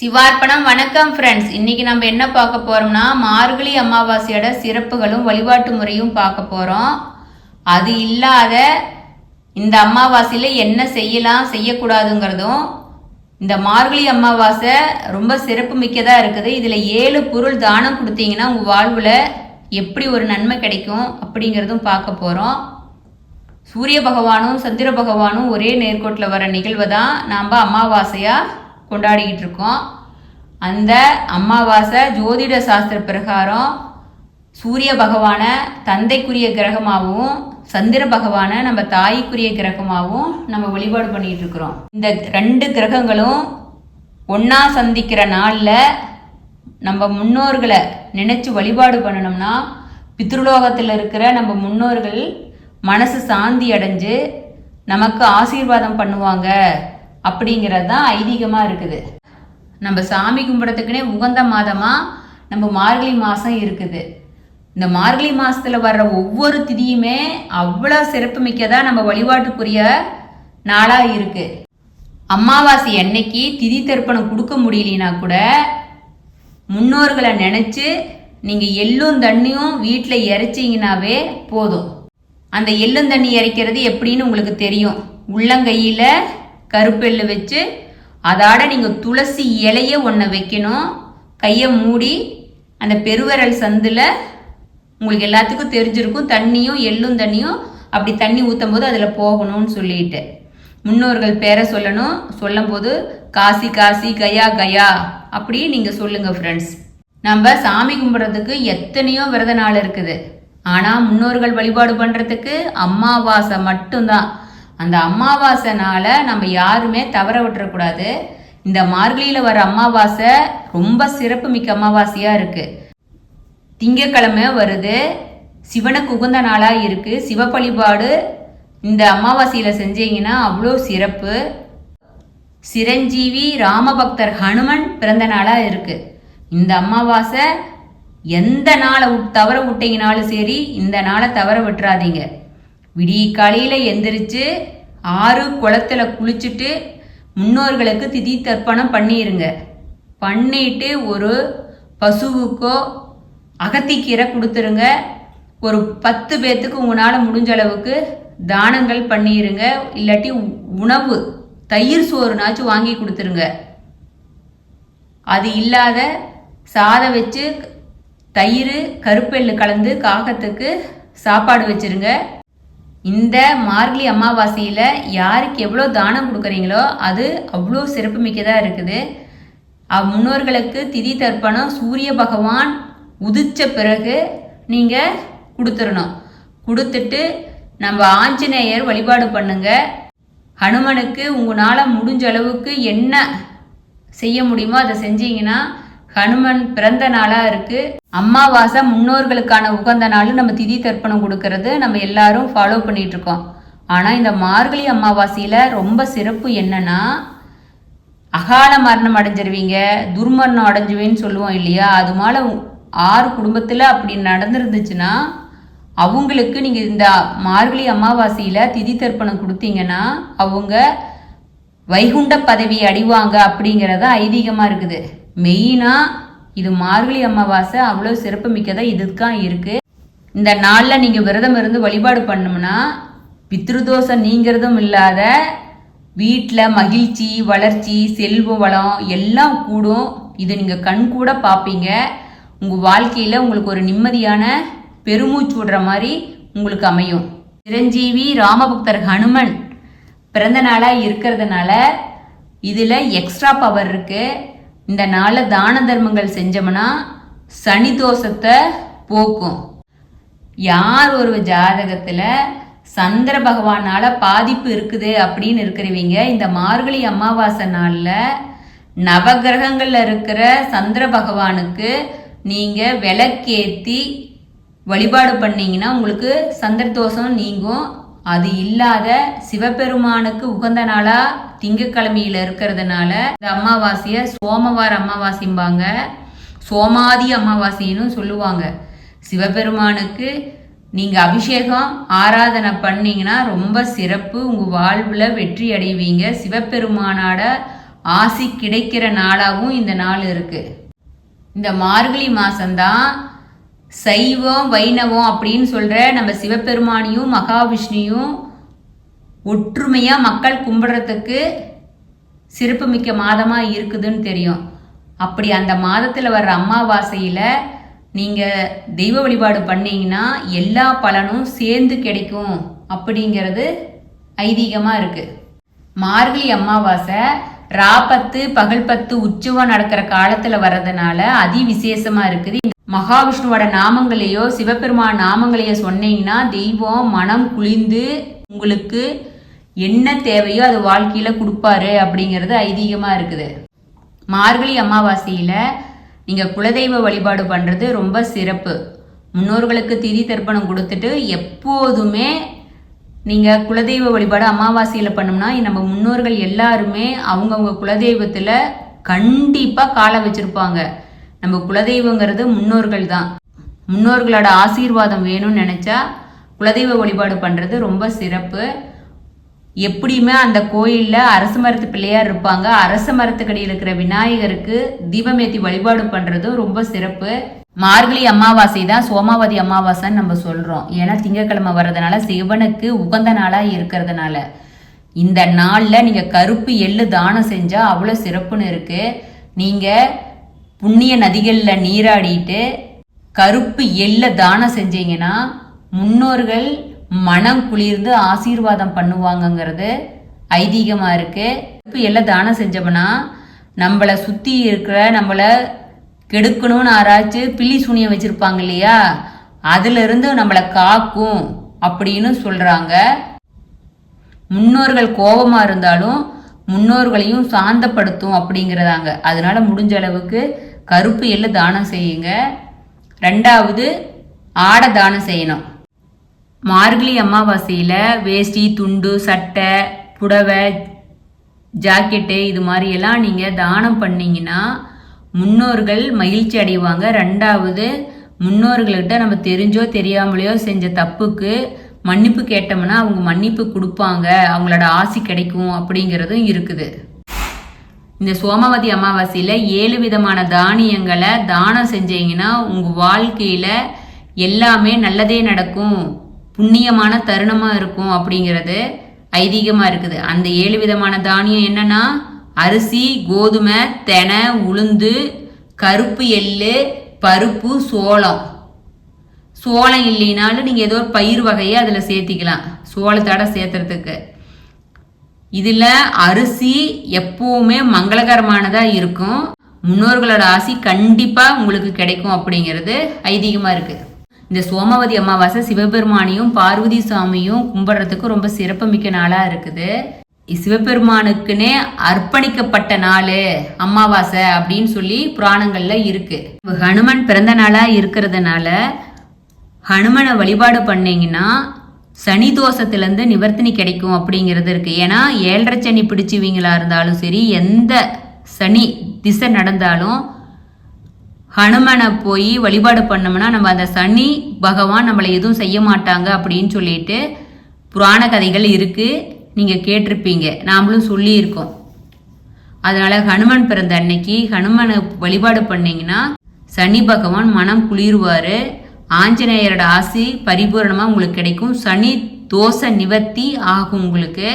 சிவார்ப்பணம். வணக்கம் ஃப்ரெண்ட்ஸ் இன்னைக்கு நம்ம என்ன பார்க்க போறோம்னா மார்கழி அமாவாசையோட சிறப்புகளும் வழிபாட்டு முறையும் பார்க்க போறோம். அது இல்லாத இந்த அமாவாசையில என்ன செய்யலாம் செய்யக்கூடாதுங்கிறதும் இந்த மார்கழி அமாவாசை ரொம்ப சிறப்பு மிக்கதா இருக்குது. இதுல ஏழு பொருள் தானம் கொடுத்தீங்கன்னா உங்க வாழ்வுல எப்படி ஒரு நன்மை கிடைக்கும் அப்படிங்கிறதும் பார்க்க போறோம். சூரிய பகவானும் சந்திர பகவானும் ஒரே நேர்கோட்டில் வர நிகழ்வை தான். நாம் அமாவாசையாக கொண்டாடிக்கிட்டு இருக்கோம் அந்த அமாவாசை ஜோதிட சாஸ்திர பிரகாரம் சூரிய பகவானை தந்தைக்குரிய கிரகமாகவும் சந்திர பகவானை நம்ம தாய்க்குரிய கிரகமாகவும் நம்ம வழிபாடு பண்ணிகிட்டு இருக்கிறோம் இந்த ரெண்டு கிரகங்களும் ஒன்றா சந்திக்கிற நாளில் நம்ம முன்னோர்களை நினச்சி வழிபாடு பண்ணணும்னா பித்ருலோகத்தில் இருக்கிற நம்ம முன்னோர்கள் மனசு சாந்தி அடைஞ்சு நமக்கு ஆசீர்வாதம் பண்ணுவாங்க. அப்படிங்கிறது தான் ஐதீகமாக இருக்குது. நம்ம சாமி கும்பிட்றதுக்குனே உகந்த மாதமாக நம்ம மார்கழி மாதம் இருக்குது. இந்த மார்கழி மாதத்தில் வர்ற ஒவ்வொரு திதியுமே அவ்வளோ சிறப்பு மிக்கதாக நம்ம வழிபாட்டுக்குரிய நாளாக இருக்குது அமாவாசை அன்னைக்கு திதி தர்ப்பணம் கொடுக்க முடியலனா கூட முன்னோர்களை நினச்சி நீங்கள் எள்ளும் தண்ணியும் வீட்டில் இறைச்சிங்கனாவே போதும். அந்த எள்ளும் தண்ணி இறைக்கிறது எப்படின்னு உங்களுக்கு தெரியும். உள்ளங்கையில் கருப்பெல்லு வச்சு அதோட நீங்கள் துளசி இலைய ஒன்றை வைக்கணும். கையை மூடி அந்த பெருவரல் சந்தில் உங்களுக்கு எல்லாத்துக்கும் தெரிஞ்சிருக்கும். தண்ணியும் எள்ளும் தண்ணியும் அப்படி தண்ணி ஊற்றும் போது அதில் போகணும்னு சொல்லிட்டு. முன்னோர்கள் பேரை சொல்லணும். சொல்லும் போது காசி காசி கயா கயா அப்படி நீங்கள் சொல்லுங்கள் ஃப்ரெண்ட்ஸ் நம்ம சாமி கும்பிட்றதுக்கு எத்தனையோ விரத நாள் இருக்குது. ஆனால் முன்னோர்கள் வழிபாடு பண்ணுறதுக்கு அமாவாசை மட்டும்தான். அந்த அமாவாசைனால நம்ம யாருமே தவற விட்டுறக்கூடாது. இந்த மார்கழியில் வர அமாவாசை ரொம்ப சிறப்பு மிக்க அமாவாசையாக இருக்குது திங்கக்கிழமை வருது. சிவனுக்கு உகந்த நாளாக இருக்குது சிவ வழிபாடு இந்த அமாவாசையில் செஞ்சீங்கன்னா அவ்வளோ சிறப்பு. சிரஞ்சீவி ராமபக்தர் ஹனுமன் பிறந்த நாளாக இருக்குது இந்த அமாவாசை எந்த நாளை தவற விட்டீங்கனாலும் சரி இந்த நாளை தவற விட்டுறாதீங்க. விடிய காலையில் எந்திரிச்சு ஆறு குளத்துல குளிச்சுட்டு முன்னோர்களுக்கு திதி தர்ப்பணம் பண்ணிடுங்க பண்ணிட்டு ஒரு பசுவுக்கோ அகத்திக்கீரை கொடுத்துருங்க. ஒரு பத்து பேர்த்துக்கு உங்களால் முடிஞ்ச அளவுக்கு தானங்கள் பண்ணிடுங்க இல்லாட்டி உணவு தயிர் சோறுனாச்சும் வாங்கி கொடுத்துருங்க. அது இல்லாத சாதம் வச்சு தயிர் கருப்பெல்லு கலந்து காகத்துக்கு சாப்பாடு வச்சிருங்க. இந்த மார்கழி அமாவாசையில் யாருக்கு எவ்வளோ தானம் கொடுக்குறீங்களோ அது அவ்வளோ சிறப்புமிக்கதாக இருக்குது. முன்னோர்களுக்கு திதி தர்ப்பணம் சூரிய பகவான் உதிச்ச பிறகு நீங்கள் கொடுத்துடணும் கொடுத்துட்டு நம்ம ஆஞ்சநேயர் வழிபாடு பண்ணுங்க. ஹனுமனுக்கு உங்களால் முடிஞ்ச அளவுக்கு என்ன செய்ய முடியுமோ அதை செஞ்சீங்கன்னா ஹனுமன் பிறந்த நாளாக இருக்கு. அமாவாசை முன்னோர்களுக்கான உகந்த நாள் நம்ம திதி தர்ப்பணம் கொடுக்கறது. நம்ம எல்லாரும் ஃபாலோ பண்ணிட்டு இருக்கோம். ஆனால் இந்த மார்கழி அமாவாசையில் ரொம்ப சிறப்பு என்னன்னா அகால மரணம் அடைஞ்சிருவீங்க துர்மரணம் அடைஞ்சுவேன்னு சொல்லுவோம் இல்லையா? அது மேலே ஆறு குடும்பத்தில் அப்படி நடந்துருந்துச்சுன்னா அவங்களுக்கு நீங்கள் இந்த மார்கழி அமாவாசையில் திதி தர்ப்பணம் கொடுத்தீங்கன்னா அவங்க வைகுண்ட பதவி அடைவாங்க அப்படிங்கிறத ஐதீகமாக இருக்குது. மெயினாக இது மார்கழி அமாவாசை அவ்வளோ சிறப்பு மிக்கதாக இதுதான் இருக்குது இந்த நாளில் நீங்கள் விரதம் இருந்து வழிபாடு பண்ணோம்னா பித்ருதோஷம் நீங்கிறதும் இல்லாத வீட்டில் மகிழ்ச்சி வளர்ச்சி செல்வம் வளம் எல்லாம் கூடும். இது நீங்கள் கண் கூட பார்ப்பீங்க உங்கள் வாழ்க்கையில் உங்களுக்கு ஒரு நிம்மதியான பெருமூச்சு விடுற மாதிரி உங்களுக்கு அமையும். சிரஞ்சீவி ராமபக்தர் ஹனுமன் பிறந்த நாளாக இருக்கிறதுனால இதில் எக்ஸ்ட்ரா பவர் இருக்குது இந்த நாளில் தான தர்மங்கள் செஞ்சோம்னா சனி தோஷத்தை போக்கும். யார் ஒரு ஜாதகத்தில் சந்திர பகவானால் பாதிப்பு இருக்குது அப்படின்னு இருக்கிறவங்க இந்த மார்கழி அமாவாசை நாளில் நவகிரகங்களில் இருக்கிற சந்திர பகவானுக்கு நீங்கள் விளக்கேத்தி வழிபாடு பண்ணிங்கன்னா உங்களுக்கு சந்திர தோஷம் நீங்கும். அது இல்லாத சிவபெருமானுக்கு உகந்த நாளா திங்கக்கிழமையில இருக்கிறதுனால இந்த அமாவாசையை சோமவார அமாவாசைம்பாங்க. சோமாதி அமாவாசைன்னு சொல்லுவாங்க. சிவபெருமானுக்கு நீங்க அபிஷேகம் ஆராதனை பண்ணீங்கன்னா ரொம்ப சிறப்பு. உங்க வாழ்வுல வெற்றி அடைவீங்க. சிவபெருமானோட ஆசி கிடைக்கிற நாளாகவும் இந்த நாள் இருக்கு. இந்த மார்கழி மாசம்தான் சைவம் வைணவம் அப்படின்னு சொல்கிற நம்ம சிவபெருமானியும் மகாவிஷ்ணுவையும் ஒற்றுமையாக மக்கள் கும்பிட்றதுக்கு சிறப்புமிக்க மாதமாக இருக்குதுன்னு தெரியும். அப்படி அந்த மாதத்தில் வர்ற அமாவாசையில் நீங்கள் தெய்வ வழிபாடு பண்ணீங்கன்னா எல்லா பலனும் சேர்ந்து கிடைக்கும் அப்படிங்கிறது ஐதீகமாக இருக்குது மார்கழி அமாவாசை ராபத்து பகல் பத்து உற்சவம் நடக்கிற காலத்தில் வர்றதுனால அதி விசேஷமாக இருக்குது மகாவிஷ்ணுவோட நாமங்களையோ சிவபெருமான் நாமங்களையோ சொன்னீங்கன்னா தெய்வம் மனம் குளிந்து உங்களுக்கு என்ன தேவையோ அது வாழ்க்கையில் கொடுப்பாரு அப்படிங்கிறது ஐதீகமாக இருக்குது. மார்கழி அமாவாசையில் நீங்கள் குலதெய்வ வழிபாடு பண்ணுறது ரொம்ப சிறப்பு. முன்னோர்களுக்கு திதி தர்ப்பணம் கொடுத்துட்டு எப்போதுமே நீங்கள் குலதெய்வ வழிபாடு அமாவாசையில் பண்ணோம்னா நம்ம முன்னோர்கள் எல்லாருமே அவங்கவுங்க குலதெய்வத்தில் கண்டிப்பாக காலை வச்சுருப்பாங்க. நம்ம குலதெய்வங்கிறது முன்னோர்கள் தான். முன்னோர்களோட ஆசீர்வாதம் வேணும்னு நினச்சா குலதெய்வ வழிபாடு பண்ணுறது ரொம்ப சிறப்பு. எப்படியுமே அந்த கோயிலில் அரச மரத்து பிள்ளையார் இருப்பாங்க. அரச மரத்துக்கடி இருக்கிற விநாயகருக்கு தீபமேத்தி வழிபாடு பண்ணுறதும் ரொம்ப சிறப்பு. மார்கழி அமாவாசை தான் சோமாவதி அமாவாசைன்னு நம்ம சொல்கிறோம் ஏன்னா திங்கக்கிழமை வர்றதுனால சிவனுக்கு உகந்த நாளாக இருக்கிறதுனால. இந்த நாளில் நீங்கள் கருப்பு எள்ளு தானம் செஞ்சால் அவ்வளோ சிறப்புன்னு இருக்குது நீங்கள் புண்ணிய நதிகளில் நீராடிட்டு கருப்பு எள்ளை தானம் செஞ்சீங்கன்னா முன்னோர்கள் மனம் குளிர்ந்து ஆசீர்வாதம் பண்ணுவாங்கங்கிறது ஐதீகமாக இருக்குது கருப்பு எள்ளை தானம் செஞ்சோம்னா நம்மளை சுற்றி இருக்கிற நம்மளை கெடுக்கணும்னு ஆராய்ச்சி பில்லி சூனியம் வச்சுருப்பாங்க இல்லையா? அதிலிருந்து நம்மளை காக்கும் அப்படின்னு சொல்கிறாங்க முன்னோர்கள் கோபமாக இருந்தாலும் முன்னோர்களையும் சாந்தப்படுத்தும் அப்படிங்கிறதாங்க. அதனால முடிஞ்ச அளவுக்கு கருப்பு எள்ளு தானம் செய்யுங்க. ரெண்டாவது ஆடை தானம் செய்யணும். மார்கழி அமாவாசையில் வேஷ்டி துண்டு சட்டை புடவை ஜாக்கெட்டு இது மாதிரியெல்லாம் நீங்கள் தானம் பண்ணிங்கன்னா முன்னோர்கள் மகிழ்ச்சி அடைவாங்க. ரெண்டாவது முன்னோர்கள்கிட்ட நம்ம தெரிஞ்சோ தெரியாமலையோ செஞ்ச தப்புக்கு மன்னிப்பு கேட்டோம்னா அவங்க மன்னிப்பு கொடுப்பாங்க. அவங்களோட ஆசி கிடைக்கும் அப்படிங்கிறதும் இருக்குது. இந்த சோமவதி அமாவாசையில் ஏழு விதமான தானியங்களை தானம் செஞ்சீங்கன்னா உங்கள் வாழ்க்கையில் எல்லாமே நல்லதே நடக்கும். புண்ணியமான தருணமாக இருக்கும் அப்படிங்கிறது ஐதீகமாக இருக்குது. அந்த ஏழு விதமான தானியம் என்னன்னா அரிசி கோதுமை தெனை உளுந்து கருப்பு எள்ளு பருப்பு சோளம். சோளம் இல்லைனாலும் நீங்கள் ஏதோ ஒரு பயிர் வகையை அதில் சேர்த்திக்கலாம். சோளத்தோட சேர்த்துறதுக்கு. இதில் அரிசி எப்போவுமே மங்களகரமானதாக இருக்கும். முன்னோர்களோட ஆசி கண்டிப்பாக உங்களுக்கு கிடைக்கும் அப்படிங்கிறது ஐதீகமாக இருக்குது இந்த சோமவதி அமாவாசை சிவபெருமானையும் பார்வதி சாமியும் கும்பிட்றதுக்கு ரொம்ப சிறப்புமிக்க நாளாக இருக்குது. சிவபெருமானுக்குன்னே அர்ப்பணிக்கப்பட்ட நாள் அமாவாசை அப்படின்னு சொல்லி புராணங்கள்ல இருக்கு. ஹனுமன் பிறந்த நாளா இருக்கிறதுனால ஹனுமனை வழிபாடு பண்ணீங்கன்னா சனி தோஷத்துலேருந்து நிவர்த்தனி கிடைக்கும் அப்படிங்கிறது இருக்குது ஏன்னா ஏழரை சனி பிடிச்சவங்களா இருந்தாலும் சரி எந்த சனி திசை நடந்தாலும் ஹனுமனை போய் வழிபாடு பண்ணோம்னா நம்ம அந்த சனி பகவான் நம்மளை எதுவும் செய்ய மாட்டாங்க அப்படின்னு சொல்லிட்டு புராண கதைகள் இருக்குது நீங்கள் கேட்டிருப்பீங்க. நாமளும் சொல்லியிருக்கோம். அதனால் ஹனுமன் பிறந்த அன்னைக்கு ஹனுமனை வழிபாடு பண்ணிங்கன்னா சனி பகவான் மனம் குளிர்வார். ஆஞ்சநேயரோட ஆசி பரிபூரணமாக உங்களுக்கு கிடைக்கும். சனி தோசை நிவர்த்தி ஆகும் உங்களுக்கு.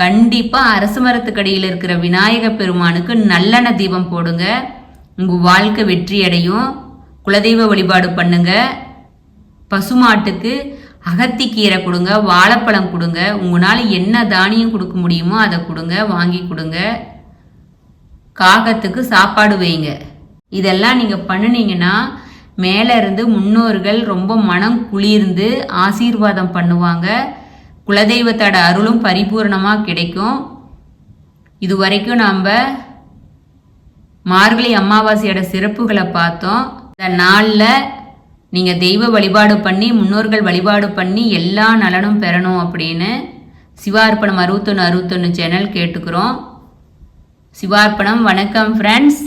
கண்டிப்பாக அரசு மரத்துக்கடியில் இருக்கிற விநாயக பெருமானுக்கு நல்லெண்ண தீபம் போடுங்க. உங்கள் வாழ்க்கை வெற்றி அடையும் குலதெய்வ வழிபாடு பண்ணுங்க. பசுமாட்டுக்கு அகத்திக்கீரை கொடுங்க வாழைப்பழம் கொடுங்க உங்களால் என்ன தானியம் கொடுக்க முடியுமோ அதை கொடுங்க வாங்கி கொடுங்க. காகத்துக்கு சாப்பாடு வைங்க. இதெல்லாம் நீங்கள் பண்ணினீங்கன்னா மேலே இருந்து முன்னோர்கள் ரொம்ப மனம் குளிர்ந்து ஆசீர்வாதம் பண்ணுவாங்க. குலதெய்வத்தோட அருளும் பரிபூர்ணமாக கிடைக்கும். இது வரைக்கும் நாம் மார்கழி அமாவாசையோட சிறப்புகளை பார்த்தோம். இந்த நாளில் நீங்கள் தெய்வ வழிபாடு பண்ணி முன்னோர்கள் வழிபாடு பண்ணி எல்லா நலனும் பெறணும் அப்படின்னு சிவார்ப்பணம் அறுபத்தொன்று அறுபத்தொன்று சேனல் கேட்டுக்கிறோம். சிவார்ப்பணம் வணக்கம் ஃப்ரெண்ட்ஸ்